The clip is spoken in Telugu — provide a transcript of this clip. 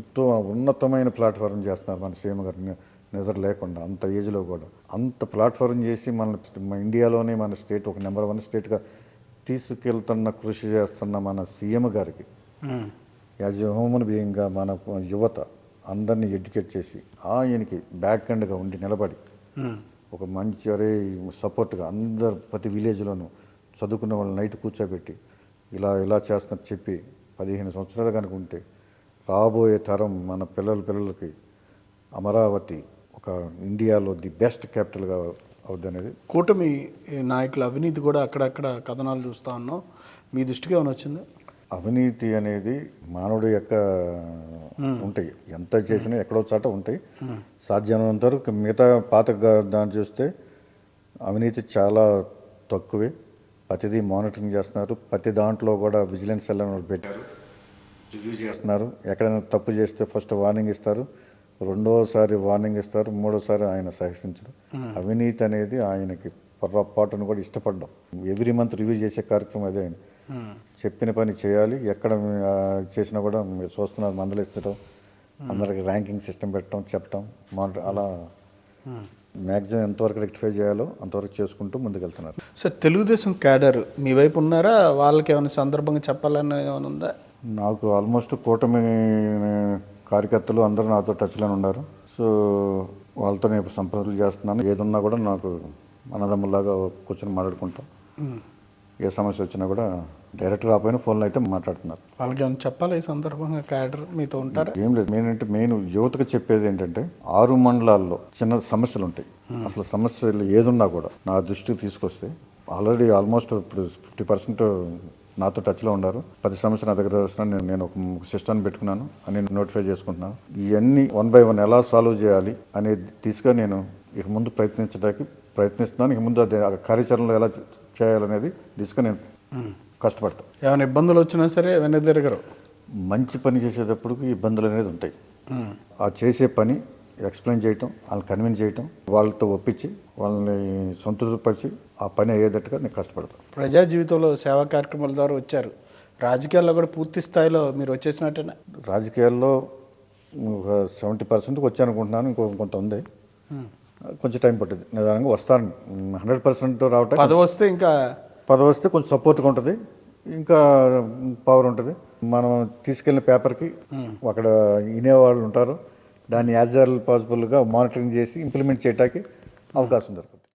ఎంతో ఉన్నతమైన ప్లాట్ఫారం చేస్తున్నారు మన సీఎం గారు నిద్ర లేకుండా అంత ఏజ్లో కూడా అంత ప్లాట్ఫారం చేసి మన ఇండియాలోనే మన స్టేట్ ఒక నెంబర్ వన్ స్టేట్గా తీసుకెళ్తున్న కృషి చేస్తున్న మన సీఎం గారికి. యాజ్ ఎ హ్యూమన్ బీయింగ్గా మన యువత అందరినీ ఎడ్యుకేట్ చేసి ఆయనకి బ్యాక్ ఎండ్గా ఉండి నిలబడి. ఒక మంచి అరే సపోర్ట్గా అందరు ప్రతి విలేజ్లోనూ చదువుకున్న వాళ్ళని నైట్ కూర్చోబెట్టి ఇలా ఇలా చేస్తున్నట్టు చెప్పి పదిహేను సంవత్సరాలు కనుక ఉంటే రాబోయే తరం మన పిల్లల పిల్లలకి అమరావతి ఒక ఇండియాలో ది బెస్ట్ క్యాపిటల్గా అవుద్ది అనేది కూటమి నాయకుల అవినీతి కూడా అక్కడక్కడ కథనాలు చూస్తా ఉన్నాం. మీ దృష్టికి ఏమైనా వచ్చింది? అవినీతి అనేది మానవుడి యొక్క ఉంటాయి. ఎంత చేసినా ఎక్కడో చాట ఉంటాయి. సాధ్యమైనంత వరకు మిగతా పాత దాన్ని చూస్తే అవినీతి చాలా తక్కువే. ప్రతిదీ మానిటరింగ్ చేస్తున్నారు. ప్రతి దాంట్లో కూడా విజిలెన్స్ సెల్ పెట్టారు. రివ్యూ చేస్తున్నారు. ఎక్కడైనా తప్పు చేస్తే ఫస్ట్ వార్నింగ్ ఇస్తారు. రెండోసారి వార్నింగ్ ఇస్తారు. మూడోసారి ఆయన సహసించడం అవినీతి అనేది ఆయనకి పొరపాటును కూడా ఇష్టపడ్డాం. ఎవ్రీ మంత్ రివ్యూ చేసే కార్యక్రమం అదే ఆయన. చెప్పిన పని చేయాలి. ఎక్కడ చేసినా కూడా మీరు చూస్తున్నారు మందలిస్తడం అందరికి ర్యాంకింగ్ సిస్టమ్ పెట్టడం చెప్పడం మానిటర్ అలా మ్యాక్సిమం ఎంతవరకు రెక్టిఫై చేయాలో అంతవరకు చేసుకుంటూ ముందుకెళ్తున్నారు. సార్ తెలుగుదేశం క్యాడర్ మీ వైపు ఉన్నారా? వాళ్ళకి ఏమైనా సందర్భంగా చెప్పాలని ఏమైనా ఉందా? నాకు ఆల్మోస్ట్ కూటమి కార్యకర్తలు అందరూ నాతో టచ్లోనే ఉన్నారు. సో వాళ్ళతో నేను సంప్రదింపులు చేస్తున్నాను. ఏదున్నా కూడా నాకు అన్నదమ్ములాగా కూర్చొని మాట్లాడుకుంటాం. ఏ సమస్య వచ్చినా కూడా డైరెక్ట్ రాపోయినా ఫోన్లో అయితే మాట్లాడుతున్నారు. వాళ్ళకి ఏమైనా చెప్పాలి ఈ సందర్భంగా? క్యాడర్ మీతో ఉంటారా? ఏం లేదు. మెయిన్ అంటే మెయిన్ యువతకు చెప్పేది ఏంటంటే ఆరు మండలాల్లో చిన్న సమస్యలు ఉంటాయి. అసలు సమస్యలు ఏదున్నా కూడా నా దృష్టికి తీసుకొస్తే ఆల్రెడీ ఆల్మోస్ట్ ఇప్పుడు ఫిఫ్టీ పర్సెంట్ నాతో టచ్లో ఉన్నారు. పది సమస్యలు నా దగ్గర వస్తున్నాను నేను నేను ఒక సిస్టమ్ పెట్టుకున్నాను అని నోటిఫై చేసుకుంటున్నాను. ఇవన్నీ వన్ బై వన్ ఎలా సాల్వ్ చేయాలి అనేది దిశగా నేను ఇక ముందు ప్రయత్నించడానికి ప్రయత్నిస్తున్నాను. ఇక ముందు అది కార్యాచరణలో ఎలా చేయాలనేది దిశగా నేను కష్టపడతాను ఏమైనా ఇబ్బందులు వచ్చినా సరే వెనక్కి తిరగరు. మంచి పని చేసేటప్పటికి ఇబ్బందులు అనేది ఉంటాయి. ఆ చేసే పని ఎక్స్ప్లెయిన్ చేయటం వాళ్ళని కన్విన్స్ చేయటం వాళ్ళతో ఒప్పించి వాళ్ళని సంతృప్తిపరిచి ఆ పని అయ్యేటట్టుగా నేను కష్టపడతాను. ప్రజా జీవితంలో సేవా కార్యక్రమాల ద్వారా వచ్చారు. రాజకీయాల్లో కూడా పూర్తి స్థాయిలో మీరు వచ్చేసినట్టేనా? రాజకీయాల్లో ఒక సెవెంటీ పర్సెంట్కి వచ్చానుకుంటున్నాను ఇంకో కొంత ఉంది. కొంచెం టైం పట్టుద్ది నిదానంగా వస్తాను. హండ్రెడ్ పర్సెంట్ రావటం పదవి వస్తే ఇంకా పదవి వస్తే కొంచెం సపోర్ట్గా ఉంటుంది. ఇంకా పవర్ ఉంటుంది. మనం తీసుకెళ్ళిన పేపర్కి అక్కడ వినేవాళ్ళు ఉంటారు. దాన్ని యాజ్ పాసిబుల్గా మానిటరింగ్ చేసి ఇంప్లిమెంట్ చేయడానికి అవకాశం దొరుకుతుంది.